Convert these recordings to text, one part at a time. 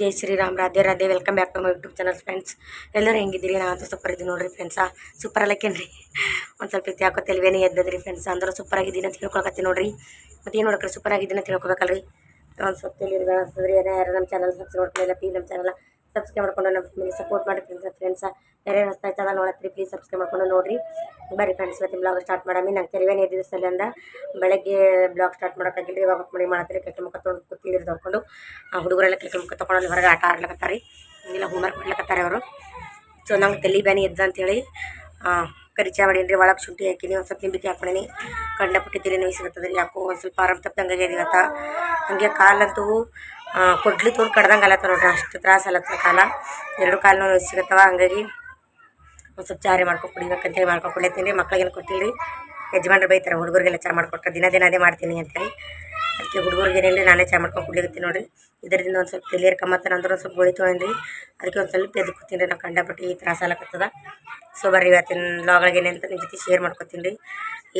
Jai Shriram, Radhe Radhe welcome back to my YouTube channel friends ಎಲ್ಲರೂ ಹೆಂಗಿದ್ದೀರಿ? ನಾವಂತೂ super ಇದ್ದೀನಿ ನೋಡ್ರಿ ಫ್ರೆಂಡ್ಸಾ ಸೂಪರ್ ಅಲ್ಲಕ್ಕೇನ್ರಿ? ಒಂದು ಸ್ವಲ್ಪ ಇತ್ತು ಯಾಕೋ ತೆಲುವೇನೇ ಎದ್ದದ್ರಿ ಫ್ರೆಂಡ್ಸ್ ಅಂದ್ರೆ ಸೂಪರ್ ಆಗಿದ್ದೀನಿ ಅಂತ ತಿಳ್ಕೊಳಕತ್ತೀನಿ ನೋಡ್ರಿ. ಮತ್ತೇನು ಏನು ನೋಡಕ್ರಿ ಸೂಪರ್ ಆಗಿದ್ದೀನಿ ಅಂತ ಒಂದು ಸ್ವಲ್ಪ ತಿಳಿದ ಏನೋ ಯಾರು ನಮ್ಮ ಚಾನಲ್ ಸಬ್ಸ್ಕ್ರೈಬ್ ನೋಡ್ಕೊಳ್ಳಿ ಪ್ಲೀಸ್ ನಮ್ಮ ಚಾನಲ್ ಸಬ್ಸ್ಕ್ರೈಬ್ ಮಾಡ್ಕೊಂಡು ನಮ್ಮ ಫ್ಯಾಮಿಲಿ ಸಪೋರ್ಟ್ ಮಾಡಿ ಫ್ರೆಂಡ್ಸ್ ಫ್ರೆಂಡ್ಸ ಯಾರೇ ಹೊಸ್ತಾ ಚಾನಲ್ ನೋಡತ್ರಿ ಪ್ಲೀಸ್ ಸಬ್ಸ್ಕ್ರೈಬ್ ಮಾಡ್ಕೊಂಡು ನೋಡ್ರಿ. ಬರ್ರಿ ಫ್ರೆಂಡ್ಸ್ ಮತ್ತೆ ಬ್ಲಾಗ್ ಸ್ಟಾರ್ಟ್ ಮಾಡಮಿ. ನಂಗೆ ತೆರಿವೇನೆ ಎದ್ದಿದ್ದ ಸಲಿಂದ ಬೆಳಗ್ಗೆ ಬ್ಲಾಗ್ ಸ್ಟಾರ್ಟ್ ಮಾಡೋಕ್ಕಾಗಿಲ್ಲ ಇವಾಗ ಮಾಡಿ ಮಾಡತ್ರಿ ಕೆಟ್ಟ ಮುಖ ತೊಗೊಂಡು ಕೂತಿದ್ರು ತೊಗೊಂಡು ಆ ಹುಡುಗರೆಲ್ಲ ಕೆಟ್ಟ ಮುಖ ತೊಗೊಂಡು ಅಲ್ಲಿ ಹೊರಗೆ ಆಟ ಆಡ್ಲಕತ್ತಾರೆ. ಇಲ್ಲ ಹೋಮ್ವರ್ಕ್ ಮಾಡ್ಲಕತ್ತಾರೆ ಅವರು. ಸೊ ನಂಗೆ ತಲೆ ಬ್ಯಾನಿ ಎದ್ದ ಅಂತೇಳಿ ಕರಿಚಾ ಮಾಡೀನಿ ಒಳಗೆ ಶುಂಠಿ ಹಾಕಿನಿ, ಒಂದು ಸ್ವಲ್ಪ ನಿಂಬಿಕೆ ಹಾಕೊಂಡೀನಿ ಕಂಡಪಟ್ಟಿ ತಲೆ ನೋವು ರೀ ಯಾಕೋ ಒಂದು ಸ್ವಲ್ಪ ಆರಾಮ್ ತಪ್ಪದಂಗೆ ಇವತ್ತು. ಹಂಗೆ ಕಾಲಂತೂ ಕೊಡ್ಲಿ ತೊಗೊಂಡು ಕಡ್ದಂಗೆ ಅಲತ್ತ ನೋಡ್ರಿ, ಅಷ್ಟು ತ್ರಾಸ ಅಲತ್ತ ಕಾಲ. ಎರಡು ಕಾಲು ನೋವು ಸಿಗತ್ತವ, ಹಂಗಾಗಿ ಒಂದು ಸ್ವಲ್ಪ ಚಾರಿ ಮಾಡ್ಕೊಂಡು ಕುಡಿಬೇಕಂತೇಳಿ ಮಾಡ್ಕೊಂಡು ಕುಡಿಯತ್ತೀನಿ. ಮಕ್ಳಿಗೇನು ಕೊಟ್ಟಿಲ್ಲ ಯಜಮಾನ್ರು ಬೈತಾರೆ, ಹುಡುಗರಿಗೆಲ್ಲ ಚಾ ಮಾಡ್ಕೊಟ್ರೆ ದಿನ ದಿನ ಅದೇ ಮಾಡ್ತೀನಿ ಅಂತೇಳಿ. ಅದಕ್ಕೆ ಹುಡುಗರಿಗೆ ಏನಿಲ್ಲ ನಾನೇ ಚಾ ಮಾಡ್ಕೊಂಡು ಕುಡಿಯತ್ತೀನಿ ನೋಡಿರಿ. ಇದರಿಂದ ಒಂದು ಸ್ವಲ್ಪ ತಿಳಿಯರ್ ಕಮ್ಮತ್ತಾನ ಅಂದ್ರೆ ಒಂದು ಸ್ವಲ್ಪ ತೊಗೊಂಡ್ರಿ ಅದಕ್ಕೆ ಒಂದು ಸ್ವಲ್ಪ ಎದ್ದು ಕೂತೀನಿ ರೀ ನಾವು ಈ ತ್ರಾಸ ಆಲಕತ್ತದ. ಸೊ ಬರ್ರಿ ಇವತ್ತಿನ ಲಾಗಳಿಗೆ ಅಂತ ನಿಮ್ಮ ಜೊತೆ ಶೇರ್ ಮಾಡ್ಕೊತೀನಿ ರೀ.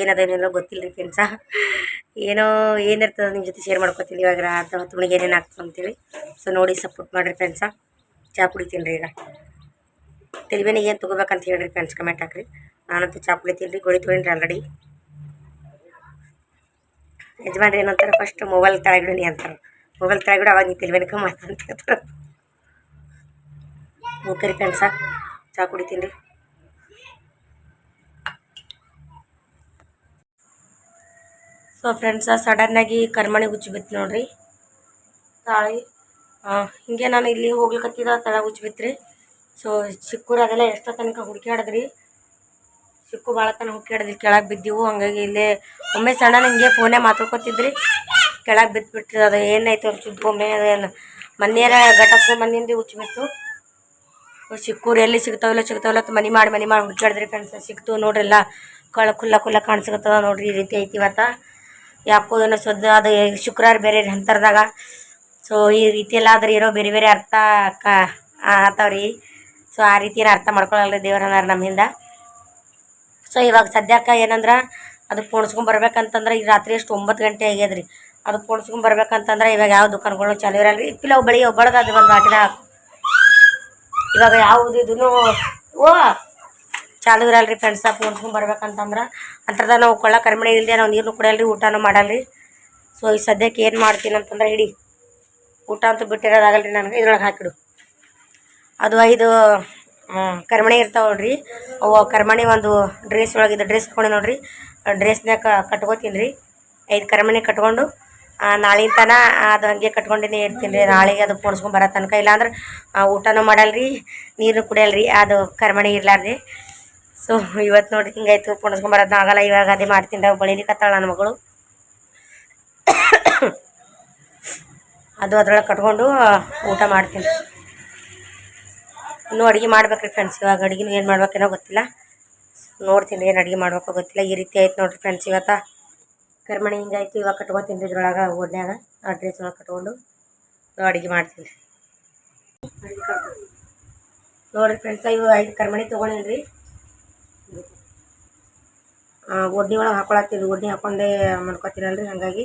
ಏನದೇನೆಲ್ಲ ಗೊತ್ತಿಲ್ಲ ರೀ ಫ್ರೆಂಡ್ಸ ಏನೋ ಏನಿರ್ತದೆ ನಿಮ್ಮ ಜೊತೆ ಶೇರ್ ಮಾಡ್ಕೊತೀನಿ ಇವಾಗ ರಾತ್ರಿ ಹೊತ್ತು ಏನೇನು ಆಗ್ತದೆ ಅಂತೇಳಿ. ಸೊ ನೋಡಿ ಸಪೋರ್ಟ್ ಮಾಡಿರಿ ಫ್ರೆಂಡ್ಸ ಚಾ ಕುಡಿತೀನಿ ರೀ ಈಗ. ತೆಲಿಬೇನಿಗೆ ಏನು ತೊಗೋಬೇಕಂತ ಹೇಳಿರಿ ಫ್ರೆಂಡ್ಸ್ ಕಮೆಂಟ್ ಹಾಕ್ರಿ. ನಾನಂತೂ ಚಾ ಕುಡಿತೀನಿ ರೀ ಗೋಳಿ ತೊಗೊಂಡ್ರಿ ಆಲ್ರೆಡಿ ಯಜಮಾನ್ರಿ ಏನಂತಾರೆ ಫಸ್ಟ್ ಮೊಬೈಲ್ ತಳಗಿಡೋಣಿ ಅಂತಾರೆ. ಮೊಬೈಲ್ ತಳಗಿಡ ಅವಾಗ ನೀವು ತಿಳಿವೇನೆ ಆಯ್ತು ಅಂತ ಹೇಳ್ತಾರೆ. ಓಕೆ ರೀ ಫ್ರೆಂಡ್ಸ ಚಾ ಕುಡಿತೀನಿ ರೀ ಸೊ ಫ್ರೆಂಡ್ಸ ಸಡನ್ನಾಗಿ ಕರ್ಮಣಿ ಹುಚ್ಚಿ ಬಿತ್ತು ನೋಡ್ರಿ. ತಾಳಿ ಹಿಂಗೆ ನಾನು ಇಲ್ಲಿ ಹೋಗ್ಲಿಕತ್ತಿದ ತಳ ಹುಚ್ಚಿ ಬಿತ್ರಿ ಸೊ ಚಿಕ್ಕೂರು ಅದೆಲ್ಲ ಎಷ್ಟೋ ತನಕ ಹುಡುಕ್ಯಾಡಿದ್ರಿ. ಚಿಕ್ಕು ಭಾಳ ತನಕ ಹುಡುಕ್ಯಾಡಿದ್ರಿ, ಕೆಳಗೆ ಬಿದ್ದೀವು. ಹಂಗಾಗಿ ಇಲ್ಲೇ ಒಮ್ಮೆ ಸಣ್ಣ ನನಗೆ ಫೋನೇ ಮಾತಾಡ್ಕೊತಿದ್ರಿ. ಕೆಳಗೆ ಬಿದ್ದುಬಿಟ್ರಿ ಅದು ಏನಾಯ್ತು ಅವ್ರು ಒಮ್ಮೆ ಅದೇನು ಮನೆಯರ ಗಟಸ್ಕೊಂಡು ಮನೆಯಿಂದ ಹುಚ್ಚಿ ಬಿತ್ತು. ಚಿಕ್ಕೂರು ಎಲ್ಲಿ ಸಿಗ್ತಾವಿಲ್ಲ ಸಿಗ್ತಾವಲ್ಲ ಮನೆ ಮಾಡಿ ಮನೆ ಮಾಡಿ ಹುಡುಕ್ಯಾಡಿದ್ರಿ ಫ್ರೆಂಡ್ಸ್. ಸಿಕ್ತು ನೋಡ್ರಿಲ್ಲ ಕಳ ಕುಲ್ಲ ಕುಲ್ಲ ಕಾಣಿಸ್ಕತ್ತದ ನೋಡ್ರಿ ಈ ರೀತಿ ಐತಿ ಇವತ್ತ. ಯಾಕೋ ಏನೋ ಸದ್ದ ಅದು ಶುಕ್ರವಾರ ಬೇರೆ ಹಂತರ್ದಾಗ ಸೊ ಈ ರೀತಿ ಎಲ್ಲ ಆದ್ರೆ ಇರೋ ಬೇರೆ ಬೇರೆ ಅರ್ಥ ಕ ಆತಾವ್ರಿ. ಸೊ ಆ ರೀತಿ ಏನು ಅರ್ಥ ಮಾಡ್ಕೊಳ್ಳಲ್ರಿ ದೇವರನ್ನ ನಮ್ಮಿಂದ ಸೊ ಇವಾಗ ಸದ್ಯಕ್ಕೆ ಏನಂದ್ರೆ ಅದು ಪೋಣಿಸ್ಕೊಂಡು ಬರ್ಬೇಕಂತಂದ್ರೆ ಈ ರಾತ್ರಿ ಎಷ್ಟು ಒಂಬತ್ತು ಗಂಟೆ ಆಗ್ಯದ್ರಿ. ಅದು ಪೋಣಿಸ್ಕೊಂಡು ಬರ್ಬೇಕಂತಂದ್ರೆ ಇವಾಗ ಯಾವ ದುಕಾನ್ಗಳು ಚಾಲು ಇರಲ್ರಿ. ಇಪ್ಪಿಲ್ಲ ಅವು ಬೆಳಿಗ್ಗೆ ಒಬ್ಬಳದ ಅದು ಒಂದು ಬಾಟಿನ ಇವಾಗ ಯಾವುದು ಇದನ್ನು ಓ ಚಾಲು ಇರಲ್ರಿ ಫ್ರೆಂಡ್ಸ ಪೋಣಿಸ್ಕೊಂಡು ಬರ್ಬೇಕಂತಂದ್ರೆ. ಅಂಥದ್ದು ನಾವು ಕೊಳ್ಳ ಕರ್ಮಣಿ ಇಲ್ಲದೆ ನಾವು ನೀರು ಕುಡಿಯಲ್ರಿ, ಊಟನೂ ಮಾಡಲ್ರಿ. ಸೊ ಈ ಸದ್ಯಕ್ಕೆ ಏನು ಮಾಡ್ತೀನಿ ಅಂತಂದ್ರೆ ಹಿಡಿ. ಊಟ ಅಂತೂ ಬಿಟ್ಟಿರೋದಾಗಲ್ರಿ ನನಗೆ. ಇದ್ರೊಳಗೆ ಹಾಕಿಡು. ಅದು ಐದು ಕರ್ಮಣಿ ಇರ್ತಾವೆ ನೋಡ್ರಿ. ಅವು ಕರ್ಮಣಿ ಒಂದು ಡ್ರೆಸ್ ಒಳಗಿದ್ದು ಡ್ರೆಸ್ ಕೊಂಡು ನೋಡ್ರಿ. ಡ್ರೆಸ್ನ್ಯಾಗ ಕಟ್ಕೋತೀನಿ ರೀ ಐದು ಕರ್ಮಣಿ ಕಟ್ಕೊಂಡು ನಾಳಿನ ತನ ಅದು ಹಂಗೆ ಕಟ್ಕೊಂಡಿನೇ ಇರ್ತೀನಿ ರೀ ನಾಳೆಗೆ ಅದು ಪೋಣಿಸ್ಕೊಂಡು ಬರೋ ತನಕ. ಇಲ್ಲಾಂದ್ರೆ ಊಟನೂ ಮಾಡಲ್ರಿ ನೀರು ಕುಡಿಯಲ್ರಿ. ಅದು ಕರ್ಮಣಿ ಇರಲಾರ್ದೆ. ಸೊ ಇವತ್ತು ನೋಡ್ರಿ ಹಿಂಗಾಯ್ತು, ಪೋಣಿಸ್ಕೊಂಡು ಬರೋದು ಆಗಲ್ಲ. ಇವಾಗ ಅದೇ ಮಾಡ್ತೀನಿ ರೀ. ಬಳಿಲಿಕ್ಕತ್ತಾಳ ನನ್ನ ಮಗಳು. ಅದು ಅದ್ರೊಳಗೆ ಕಟ್ಕೊಂಡು ಊಟ ಮಾಡ್ತೀನಿ ಇನ್ನೂ ಅಡುಗೆ ಮಾಡ್ಬೇಕ್ರಿ ಫ್ರೆಂಡ್ಸ್ ಇವಾಗ. ಅಡುಗೆನೂ ಏನು ಮಾಡ್ಬೇಕೇನೋ ಗೊತ್ತಿಲ್ಲ. ನೋಡ್ತೀನಿ ಏನು ಅಡುಗೆ ಮಾಡ್ಬೇಕೋ ಗೊತ್ತಿಲ್ಲ. ಈ ರೀತಿ ಆಯ್ತು ನೋಡ್ರಿ ಫ್ರೆಂಡ್ಸ್ ಇವತ್ತು. ಕರ್ಮಣಿ ಹಿಂಗಾಯ್ತು ಇವಾಗ ಕಟ್ಕೊತೀನಿ ಇದ್ರೊಳಗೆ ಓಡ್ನ್ಯಾಗ ಆ ಡ್ರೆಸ್ ಒಳಗೆ ಕಟ್ಕೊಂಡು ಅಡುಗೆ ಮಾಡ್ತೀನಿ. ನೋಡಿರಿ ಫ್ರೆಂಡ್ಸ ಇವು ಐದು ಕರ್ಮಣಿ ತೊಗೊಂಡೇನಿ ರೀ. ಒಡ್ನಿ ಒಳಗೆ ಹಾಕೊಳತ್ತೀನಿ ಒಡ್ನಿ ಹಾಕೊಂಡೇ ಮಾಡ್ಕೊತೀನಲ್ರಿ ಹಾಗಾಗಿ.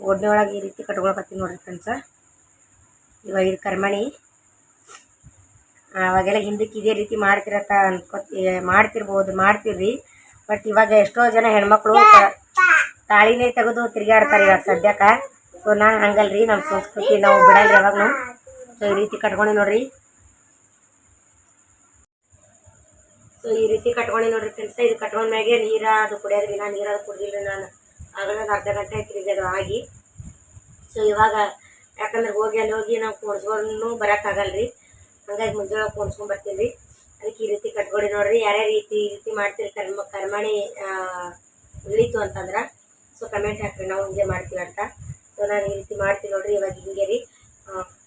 ಒಡ್ನಿ ಒಳಗೆ ಈ ರೀತಿ ಕಟ್ಕೊಳಕತ್ತೀನಿ ನೋಡ್ರಿ ಫ್ರೆಂಡ್ಸ ಇವಾಗ ಐದು ಕರ್ಮಣಿ. ಅವಾಗೆಲ್ಲ ಹಿಂದಕ್ಕೆ ಇದೇ ರೀತಿ ಮಾಡ್ತಿರತ್ತ ಅನ್ಕೋತಿ ಮಾಡ್ತಿರ್ಬೋದು, ಮಾಡ್ತಿರ್ರಿ. ಬಟ್ ಇವಾಗ ಎಷ್ಟೋ ಜನ ಹೆಣ್ಮಕ್ಳು ತಾಳಿನೇ ತೆಗೆದು ತಿರುಗಾಡ್ತಾರೆ ಇವಾಗ ಸದ್ಯಕ್ಕೆ. ಸೊ ನಾ ಹಂಗಲ್ರಿ ನಮ್ಮ ಸಂಸ್ಕೃತಿ ನಾವು ಬಿಡಲ್ರಿ ಯಾವಾಗೂ ಸೊ ಈ ರೀತಿ ಕಟ್ಕೊಂಡು ನೋಡ್ರಿ. ಸೊ ಈ ರೀತಿ ಕಟ್ಕೊಂಡು ನೋಡ್ರಿ ಫ್ರೆಂಡ್ಸ್ ಇದು ಕಟ್ಕೊಂಡ್ಮ್ಯಾಗೆ ನೀರ ಅದು ಕುಡಿಯೋದ್ರಿ ನಾನು ನೀರು ಅದು ಕುಡಿದಿಲ್ಲ ನಾನು. ಒಂದು ಅರ್ಧ ಗಂಟೆ ಆಯ್ತು ಅದು ಆಗಿ. ಸೊ ಇವಾಗ ಯಾಕಂದ್ರೆ ಹೋಗಿ ಅಲ್ಲಿ ಹೋಗಿ ನಾವು ಕೊಡ್ಸ್ಕೊಂಡು ಬರೋಕ್ಕಾಗಲ್ರಿ ಹಂಗಾಗಿ ಮುಂಜಾನೆ ಬರ್ತೀನಿ. ರೀ ಅದಕ್ಕೆ ಈ ರೀತಿ ಕಟ್ಕೊಡಿ ನೋಡ್ರಿ. ಯಾರ್ಯಾವ ರೀತಿ ಈ ರೀತಿ ಮಾಡ್ತೀರಿ ಕರ್ಮ ಕರ್ಮಣಿ ಉಳಿತು ಅಂತಂದ್ರೆ ಸೊ ಕಮೆಂಟ್ ಹಾಕ್ರಿ. ನಾವು ಹಿಂಗೆ ಮಾಡ್ತೀವಿ ಅಂತ. ಸೊ ನಾನು ಈ ರೀತಿ ಮಾಡ್ತೀನಿ ನೋಡ್ರಿ. ಇವಾಗ ಹಿಂಗೆ ರೀ.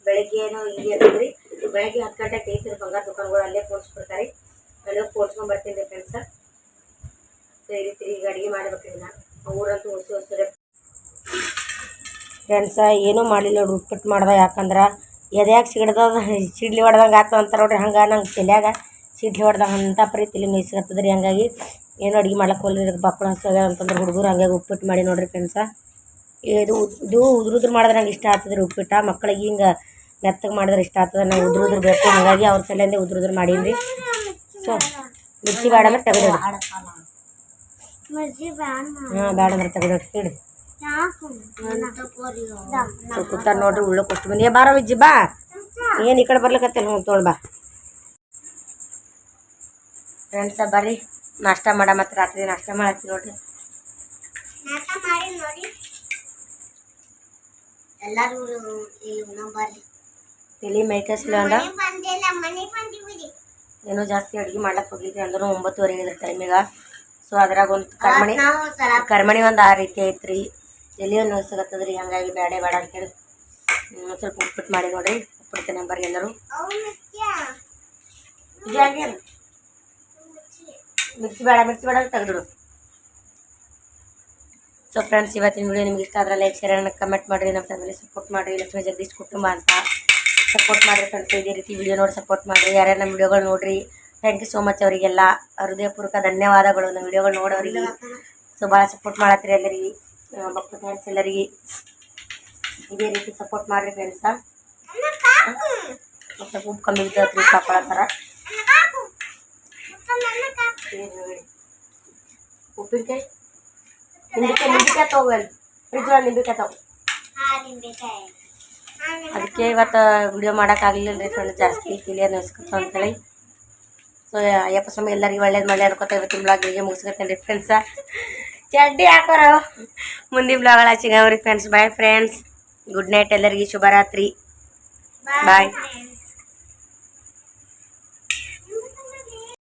ಬೆಳಗ್ಗೆ ಏನು ಹಿಂಗೆ ಅಂತಂದ್ರಿ ಬೆಳಗ್ಗೆ ಹತ್ತು ಗಂಟೆಗೆ ತೆಗಿತೀರಿ ಬಂಗಾರ ದುಕಾನ್ಗಳು. ಅಲ್ಲೇ ಕೊಡ್ಸ್ಬಿಡ್ತಾರೆ ಅಲ್ಲೇ ಕೊಡ್ಸ್ಕೊಂಡ್ ಬರ್ತೀನಿ ರೀ ಫ್ರೆಂಡ್ಸ ಸೊ ಈ ರೀತಿ ಈಗ ಅಡುಗೆ ಮಾಡ್ಬೇಕ್ರಿ ನಾನು ಊರಂತೂ ಹೊಸ ಹೊಸ ಫ್ರೆಂಡ್ಸ ಏನೂ ಮಾಡಲಿಲ್ಲ ಉಪ್ಪಿಟ್ಟು ಮಾಡ್ದೆ ಯಾಕಂದ್ರೆ ಎದ್ಯಾಗ ಸಿಡ್ದದ ಸಿಡ್ಲಿ ಹೊಡ್ದಂಗೆ ಆತು ಅಂತಾರೆ ನೋಡ್ರಿ ಹಂಗೆ ನಂಗೆ ತಲ್ಯಾಗ ಸಿಡ್ಲಿ ಹೊಡ್ದಂಗೆ ಅಂತ ಪರಿ ತಲೆ ಮೇಯ್ಸ್ಕತ್ತದ ರೀ ಹಂಗಾಗಿ ಏನು ಅಡುಗೆ ಮಾಡ್ಲಕ್ಕೆ ಹೋಗ್ಲಿ ಇದಕ್ಕೆ ಬಕ್ಕಳ ಹಸ್ವಾಗ್ಯ ಅಂತಂದ್ರೆ ಹುಡುಗರು ಹಂಗಾಗಿ ಉಪ್ಪಿಟ್ಟು ಮಾಡಿ ನೋಡ್ರಿ ಫ್ರೆಂಡ್ಸ. ಇದು ಇದು ಉದ್ರ ಉದ್ರ ಮಾಡಿದ್ರೆ ನಂಗೆ ಇಷ್ಟ ಆಗ್ತದ್ರಿ ಉಪ್ಪಿಟ್ಟು. ಮಕ್ಳಿಗೆ ಹಿಂಗೆ ಮೆತ್ತಗೆ ಮಾಡಿದ್ರೆ ಇಷ್ಟ ಆಗ್ತದೆ ನಂಗೆ ಉದ್ರ ಉದ್ರ ಬೇಕು. ಹಾಗಾಗಿ ಅವ್ರ ಸಲಿಂದ ಉದ್ರ ಉದ್ರ ಮಾಡೀನಿ ಸೊ ಮಿರ್ಚಿ ಬೇಡ ಅಂದ್ರೆ ತೆಗೆದಿಡು ಹಾಂ ಬೇಡ ಅಂದ್ರೆ ತೆಗೆದಿಡು ಹಿಡಿ ಸೊ ಕೂತಾರ ನೋಡ್ರಿ ಉಳ್ಳಕ್ಕೆ ಕೊಟ್ಟು ಮಂದಿ ಬಾರ ವಿಜ್ಜಿ, ಬಾ. ಏನು ಈ ಕಡೆ ಬರ್ಲಿಕತ್ತಲ್ಲ ಹ್ಞೂ ತೊಗೊಂಡು ಬಾ. ಫ್ರೆಂಡ್ಸ ಬರ್ರಿ. ನಾಷ್ಟ ಮಾಡ, ಮತ್ತೆ ರಾತ್ರಿ ನಾಷ್ಟ ಮಾಡತ್ತಿ ನೋಡ್ರಿ. ತಲೆ ಏನೋ ಜಾಸ್ತಿ ಅಡುಗೆ ಮಾಡ್ಲಕ್ಕೆ ಹೋಗಿದ್ವಿ ಅಂದ್ರೂ ಒಂಬತ್ತುವರೆ ಇದ್ರ ಟೈಮಿಗೆ ಸೊ ಅದ್ರಾಗ ಒಂದು ಕರ್ಮಣಿ ಕರ್ಮಣಿ ಒಂದು ಆ ರೀತಿ ಐತ್ರಿ. ಎಲ್ಲಿಯೂ ಸಿಗತ್ತದ್ರಿ ಹಂಗಾಗಿ ಬೇಡ ಬೇಡ ಅಂತೇಳಿ. ಒಂದ್ ಸ್ವಲ್ಪ ಉಪ್ಪಿಟ್ಟು ಮಾಡಿ ನೋಡ್ರಿ, ಉಪ್ಪಿಟ್ಟು ನಂಬರ್ ಎಲ್ಲರೂ. ಮಿರ್ಚಿ ಬೇಡ ಮಿರ್ಚಿ ಬೇಡ ತೆಗೆದಿಡು ಸೊ ಫ್ರೆಂಡ್ಸ್ ಇವತ್ತಿನ ವಿಡಿಯೋ ನಿಮ್ಗೆ ಇಷ್ಟ ಆದ್ರೆ ಲೈಕ್ ಶೇರ್ ಕಮೆಂಟ್ ಮಾಡಿರಿ, ನಮ್ಮ ಫ್ಯಾಮಿಲಿ ಸಪೋರ್ಟ್ ಮಾಡಿರಿ, ಲಕ್ಷ್ಮೀ ಜಗದೀಶ್ ಕುಟುಂಬ ಅಂತ. ಸಪೋರ್ಟ್ ಮಾಡಿರಿ ಫ್ರೆಂಡ್ಸ್ ಇದೇ ರೀತಿ ವಿಡಿಯೋ ನೋಡಿ ಸಪೋರ್ಟ್ ಮಾಡಿರಿ. ಯಾರ್ಯಾರು ನಮ್ಮ ವಿಡಿಯೋಗಳು ನೋಡ್ರಿ ಥ್ಯಾಂಕ್ ಯು ಸೋ ಮಚ್ ಅವರಿಗೆಲ್ಲ. ಹೃದಯಪೂರ್ವಕ ಧನ್ಯವಾದಗಳು ನಮ್ಮ ವಿಡಿಯೋಗಳು ನೋಡೋರಿಗೆ. ಸೊ ಭಾಳ ಸಪೋರ್ಟ್ ಮಾಡತ್ತೀರಿ ಎಲ್ಲರಿಗೆ. ಭಕ್ತ ಫ್ರೆಂಡ್ಸ್ ಎಲ್ಲರಿಗೆ ಇದೇ ರೀತಿ ಸಪೋರ್ಟ್ ಮಾಡಿರಿ ಫ್ರೆಂಡ್ಸ ಸ್ವಲ್ಪ ಉಪ್ಪು ಕಮ್ಮಿ ಬಿದ್ದತ್ರಿ ಕಾಪಾಡತ್ತಾರ ಉಪ್ಪಿನಕಾಯಿ? ನಿಂಬಿಕಾಯಿ ನಿಂಬಿಕಾಯಿ ನಿಂಬಿಕಾಯಿ ತಗೋ. ಅದಕ್ಕೆ ಇವತ್ತು ವಿಡಿಯೋ ಮಾಡೋಕ್ಕಾಗಲಿಲ್ಲ ರೀ ಫ್ರೆಂಡ್ ಜಾಸ್ತಿ ಕ್ಲಿಯರ್ ನಿಲ್ಸ್ಕೊತ ಅಂತೇಳಿ. ಸೊ ಅಯ್ಯಪ್ಪ ಸ್ವಾಮಿ ಎಲ್ಲರಿಗೂ ಒಳ್ಳೇದು ಮಾಡಲಿ ಅನ್ಕೋತ ಇವತ್ತಿನ ಬ್ಲಾಗಿಗೆ ಮುಗಿಸ್ಕೊತೇನೆ ರೀ ಫ್ರೆಂಡ್ಸ ಚಡ್ಡಿ ಹಾಕೋರು. ಮುಂದಿನ ಬ್ಲಾಗಲ್ಲ ಸಿಗವ್ರಿ friends bye friends good night ಎಲ್ಲರಿಗೆ ಶುಭರಾತ್ರಿ. ಬಾಯ್